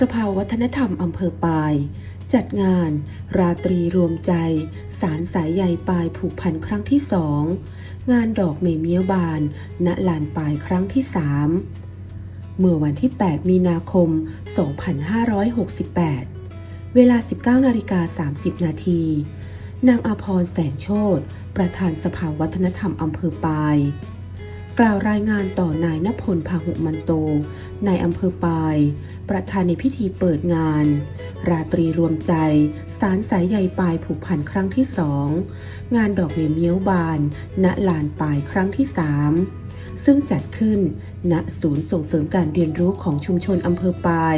สภาวัฒนธรรมอำเภอปาย จัดงาน ราตรีรวมใจ สารสายใยปลายผูกพันครั้งที่สองงานดอกเมเมียวบาน ณลานปลายครั้งที่สามเมื่อวันที่ 8 มีนาคม 2568 เวลา 19นาฬิกา30 นาทีนางอาพรแสนโชตประธานสภาวัฒนธรรมอำเภอปาย กล่าวรายงานต่อนายนพลพาหุมันโต นายอำเภอปาย ประธานในพิธีเปิดงาน ราตรีรวมใจ สารสายใยปลายผูกพันครั้งที่สอง งานดอกเมียวบาน ณลานปลายครั้งที่สามซึ่งจัดขึ้น ณ ศูนย์ส่งเสริมการเรียนรู้ของชุมชนอำเภอปาย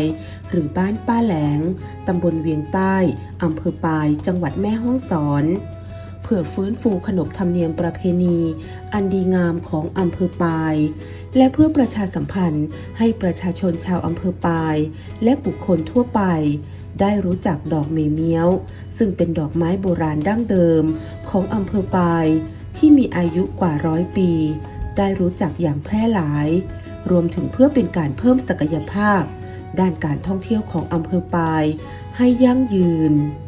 หรือบ้านป้าแหลง ตำบลเวียงใต้ อำเภอปาย จังหวัดแม่ฮ่องสอน พื่อฟื้นฟูขนบธรรมเนียมประเพณี อันดีงามของอำเภอปาย และเพื่อประชาสัมพันธ์ให้ประชาชนชาวอำเภอปาย และบุคคลทั่วไป ได้รู้จักดอกเมเมียว ซึ่งเป็นดอกไม้โบราณดั้งเดิมของอำเภอปาย ที่มีอายุกว่าร้อยปี ได้รู้จักอย่างแพร่หลาย รวมถึงเพื่อเป็นการเพิ่มศักยภาพ ด้านการท่องเที่ยวของอำเภอปาย ให้ยั่งยืนกัน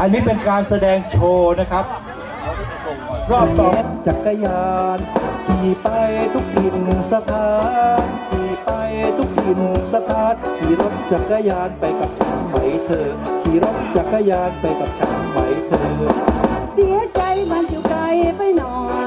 อันนี้เป็นการแสดงโชว์นะครับ รอบสองจักรยานขี่ไปทุกถิ่นสถานขี่ไปทุกถิ่นสถานขี่รถจักรยานไปกับฉันไหมเธอขี่รถจักรยานไปกับฉันไหมเธอ เสียใจมันอยู่ไกลไปหน่อย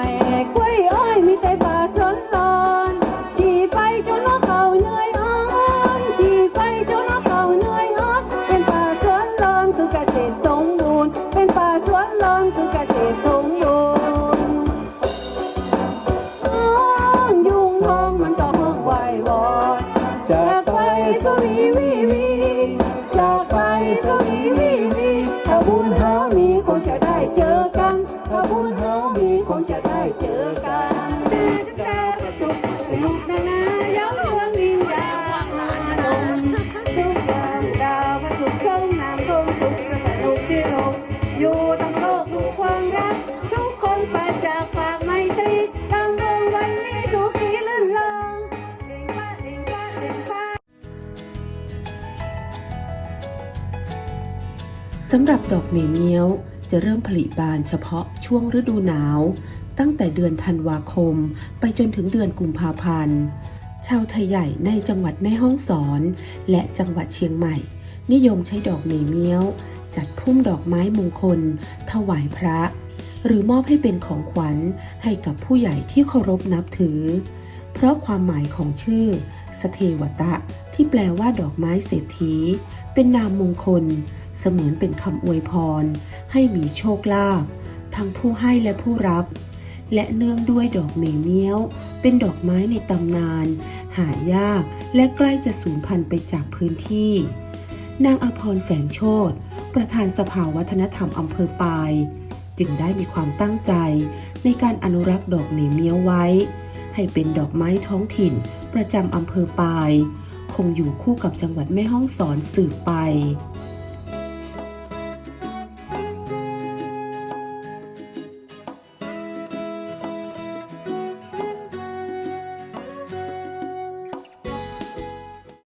จะได้เจอกันถ้าบุญหามีคงจะได้เจอกันสุขสนุกนานาย้ำเรื่องวิญญาณสุขยามดาวพระสุขสงน้ำทงสุขก็สนุกที่ลงอยู่ทั้งโลกถูความรัก ทุกคนประจากฝากไมตรีตั้งวงวันนี้สุขีลื่นลงเด่งฟ้าเด่งฟ้าเด่งฟ้า สำหรับดอกเหมเมียว จะเริ่มผลิบานเฉพาะช่วงฤดูหนาว ตั้งแต่เดือนธันวาคม ไปจนถึงเดือนกุมภาพันธ์ ชาวไทยใหญ่ในจังหวัดแม่ฮ่องสอน และจังหวัดเชียงใหม่ นิยมใช้ดอกเหมเมียว จัดพุ่มดอกไม้มงคล ถวายพระ หรือมอบให้เป็นของขวัญให้กับผู้ใหญ่ที่เคารพนับถือ เพราะความหมายของชื่อสเทวตะ ที่แปลว่าดอกไม้เศรษฐี เป็นนามมงคล เสมือนเป็นคำอวยพร ให้มีโชคลาภทั้งผู้ให้และผู้รับ และเนื่องด้วยดอกเมเมี้ยว เป็นดอกไม้ในตำนาน หายากและใกล้จะสูญพันธุ์ไปจากพื้นที่ นางอภรแสงโชตประธานสภาวัฒนธรรมอำเภอปาย จึงได้มีความตั้งใจในการอนุรักษ์ดอกเมเมี้ยวไว้ ให้เป็นดอกไม้ท้องถิ่นประจำอำเภอปาย คงอยู่คู่กับจังหวัดแม่ฮ่องสอนสืบไป